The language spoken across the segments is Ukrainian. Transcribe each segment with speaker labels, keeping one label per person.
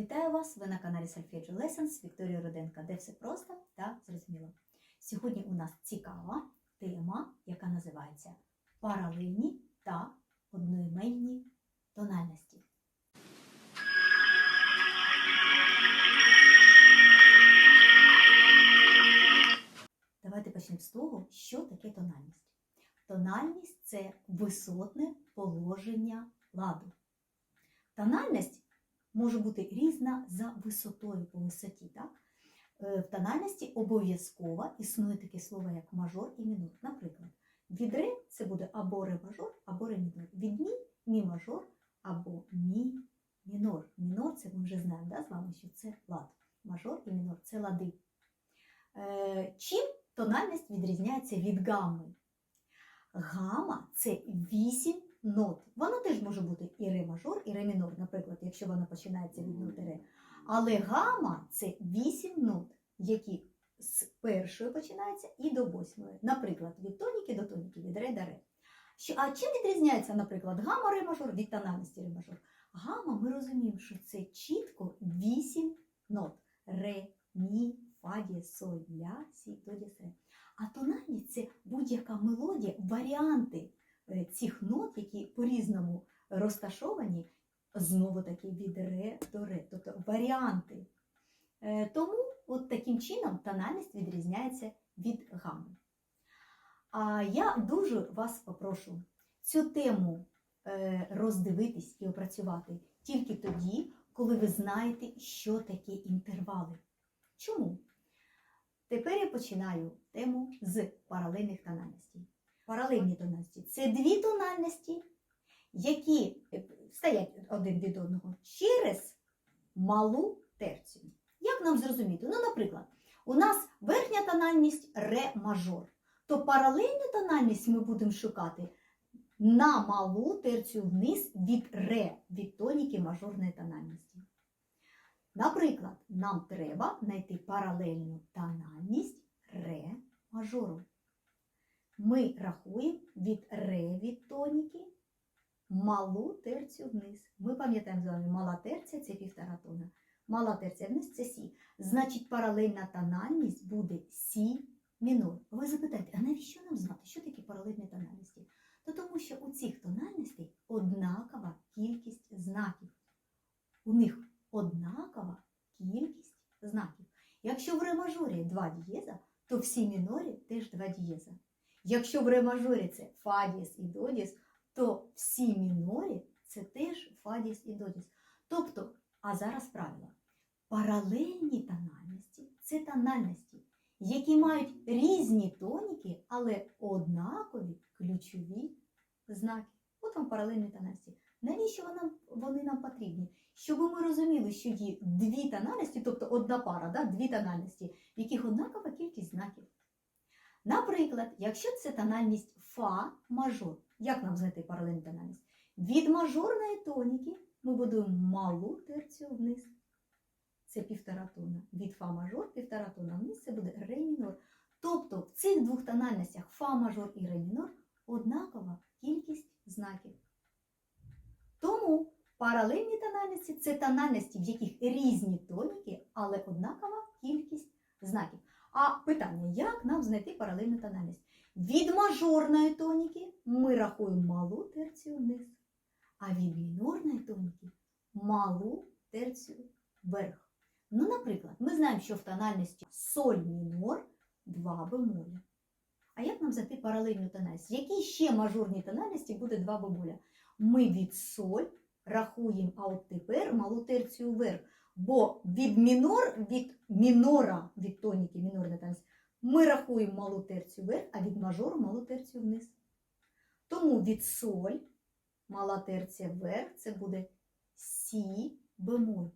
Speaker 1: Вітаю вас! Ви на каналі Solfeggio Lessons з Вікторією Руденко, де все просто та зрозуміло. Сьогодні у нас цікава тема, яка називається Паралельні та одноіменні тональності. Давайте почнемо з того, що таке тональність. Тональність це висотне положення ладу. Тональність може бути різна за висотою по висоті. Так? Е, В тональності обов'язково існує таке слово, як мажор і мінор. Наприклад, від ре це буде або ре мажор, або ре мінор. Від мі мі мажор або мі мінор. Мінор це ми вже знаємо да, з вами, що це лад. Мажор і мінор це лади. Е, Чим тональність відрізняється від гамми? Гама це 8 нот. Вона теж може бути і ре мажор, і ре мінор, наприклад, якщо вона починається від ноти ре. Але гама це 8 нот, які з першої починаються і до восьмої. Наприклад, від тоніки до тоніки, від ре до ре. А чим відрізняється, наприклад, гама ре мажор від тональності ре мажор? Гама, ми розуміємо, що це чітко 8 нот. Ре, мі, фа, дієс, соль, ля, сі, до, дієс, ре. А тональність це будь-яка мелодія, варіанти цих нот, які по-різному розташовані, знову таки від ре до ре, тобто варіанти. Е, Тому от таким чином тональність відрізняється від гами. А я дуже вас попрошу цю тему е, роздивитись і опрацювати тільки тоді, коли ви знаєте, що таке інтервали. Чому? Тепер я починаю тему з паралельних тональностей. Паралельні тональності це дві тональності, які е, стоять один від одного через малу терцію. Як нам зрозуміти? Ну, наприклад, у нас верхня тональність ре мажор, то паралельну тональність ми будемо шукати на малу терцію вниз від ре, від тоніки мажорної тональності. Наприклад, нам треба знайти паралельну тональність ре мажору. Ми рахуємо від ре тоніки малу терцію вниз. Ми пам'ятаємо з вами, мала терція це півтора тона. Мала терція вниз це сі. Значить, паралельна тональність буде сі мінор. Ви запитаєте, а навіщо нам знати, що таке паралельні тональності? То тому що у цих тональностей однакова кількість знаків. У них однакова кількість знаків. Якщо в ре мажорі два дієза, то в сі мінорі теж два дієза. Якщо в ре мажорі це фа дієз і до дієз, то в сі мінорі це теж фа дієз і до дієз. Тобто, а зараз правило. Паралельні тональності це тональності, які мають різні тоніки, але однакові ключові знаки. От вам паралельні тональності. Навіщо вони, вони нам потрібні? Щоб ми розуміли, що є дві тональності, тобто одна пара, да, дві тональності, в яких однакова кількість знаків. Наприклад, якщо це тональність фа мажор, як нам знайти паралельну тональність? Від мажорної тоніки ми будуємо малу терцію вниз. Це півтора тона. Від фа мажор півтора тона вниз це буде ре мінор. Тобто в цих двох тональностях фа мажор і ре мінор однакова кількість знаків. Тому паралельні тональності це тональності, в яких різні тоніки, але однакова кількість знаків. А питання, як нам знайти паралельну тональність? Від мажорної тоніки ми рахуємо малу терцію вниз, а від мінорної тоніки малу терцію вверх. Ну, наприклад, ми знаємо, що в тональності соль мінор 2 бемоля. А як нам знайти паралельну тональність? В якій ще мажорній тональності буде 2 бемоля? Ми від соль рахуємо, а от тепер малу терцію вверх. Бо від мінор, від мінора, від тоніки мінорна тональність, ми рахуємо малу терцію вверх, а від мажору малу терцію вниз. Тому від соль, мала терція вверх, це буде сі бемоль.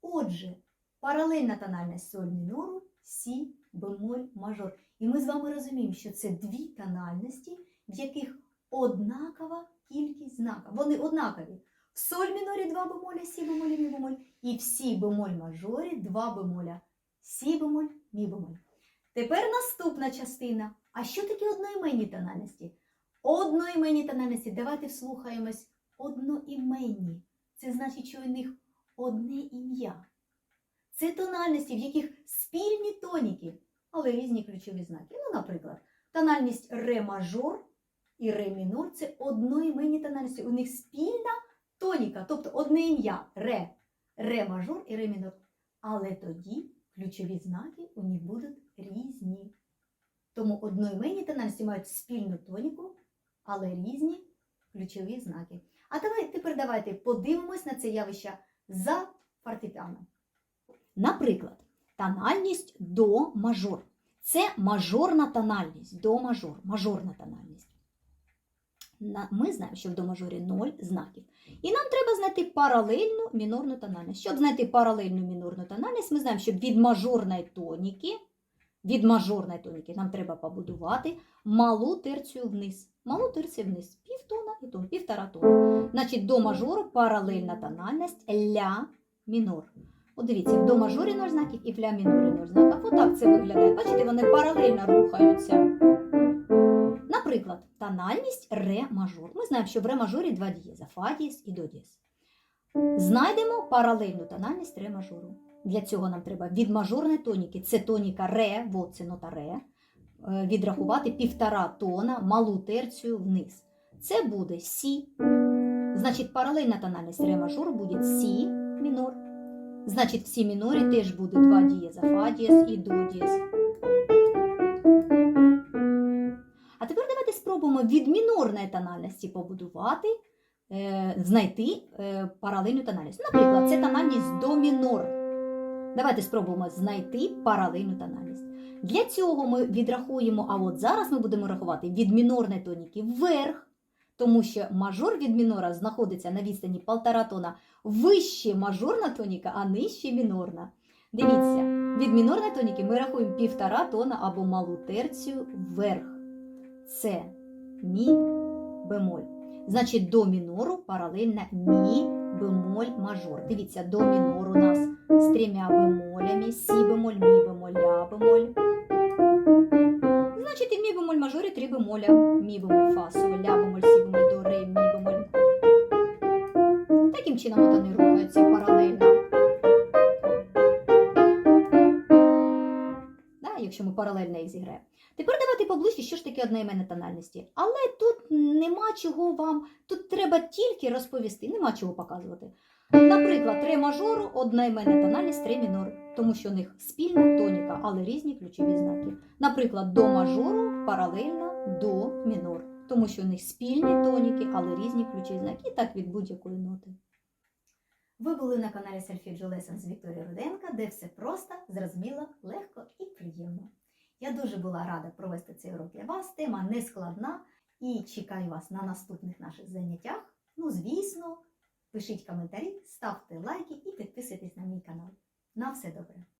Speaker 1: Отже, паралельна тональність соль мінору, сі бемоль мажор. І ми з вами розуміємо, що це дві тональності, в яких однакова кількість знаків. Вони однакові. Соль мінорі 2 бемоля, сі бемоль, мі бемоль. І в сі бемоль мажорі 2 бемоля, сі бемоль, мі бемоль. Тепер наступна частина. А що таке одноіменні тональності? Одноіменні тональності. Давайте вслухаємось. Одноіменні. Це значить, що у них одне ім'я. Це тональності, в яких спільні тоніки, але різні ключові знаки. Ну, наприклад, тональність ре мажор і ре мінор це одноіменні тональності. У них спільна тоніка, тобто одне ім'я ре, ре мажор і ре мінор. Але тоді ключові знаки у них будуть різні. Тому одноіменні тональності мають спільну тоніку, але різні ключові знаки. А давай тепер давайте подивимось на це явище за фортепіано. Наприклад, тональність до мажор. Це мажорна тональність, до мажор, мажорна тональність. Ми знаємо, що в до мажорі 0 знаків. І нам треба знайти паралельну мінорну тональність. Щоб знайти паралельну мінорну тональність, ми знаємо, що від мажорної тоніки, від мажорної тоніки нам треба побудувати малу терцію вниз. Малу терцію вниз. Півтона і тон, півтора тона. Значить, до мажору паралельна тональність ля мінор. От дивіться, в до мажорі 0 знаків і в ля мінорі 0 знаків. Отак це виглядає. Бачите, вони паралельно рухаються. Наприклад, тональність ре мажор. Ми знаємо, що в ре мажорі два дієза фа дієз і до дієз. Знайдемо паралельну тональність ре мажору. Для цього нам треба від мажорної тоніки, це тоніка ре, вот це нота ре, е, відрахувати півтора тона малу терцію вниз. Це буде сі. Значить, паралельна тональність ре мажору буде сі мінор. Значить, в сі мінорі теж буде два дієза фа дієз і до дієз. Спробуємо від мінорної тональності побудувати, е, знайти е, паралельну тональність. Наприклад, це тональність до мінор. Давайте спробуємо знайти паралельну тональність. Для цього ми відрахуємо, а от зараз ми будемо рахувати від мінорної тоніки вверх, тому що мажор від мінора знаходиться на відстані 1,5 тона вище мажорна тоніка, а нижче мінорна. Дивіться, від мінорної тоніки ми рахуємо 1,5 тона або малу терцію вверх. Це мі бемоль. Значить, до мінору паралельно мі бемоль мажор. Дивіться, до мінор у нас з трьома бемолями, сі бемоль, мі бемоль, ля бемоль. Значить, і в мі бемоль мажорі три бемоля. Мі бемоль фа, соль, ля бемоль, сі бемоль, до, ре, мі бемоль. Таким чином от вони рухаються паралельно. Якщо ми паралельно їх зіграємо. Тепер давайте поближче, що ж таке одноіменна тональності. Але тут нема чого вам, тут треба тільки розповісти, нема чого показувати. Наприклад, ре мажору одноіменна тональність ре мінор, тому що у них спільна тоніка, але різні ключові знаки. Наприклад, до мажору паралельно до мінор, тому що у них спільні тоніки, але різні ключові знаки, і так від будь-якої ноти. Ви були на каналі Solfeggio Lessons з Вікторією Руденко, де все просто, зрозуміло, легко приємно. Я дуже була рада провести цей урок для вас. Тема не складна і чекаю вас на наступних наших заняттях. Ну, звісно, пишіть коментарі, ставте лайки і підписуйтесь на мій канал. На все добре!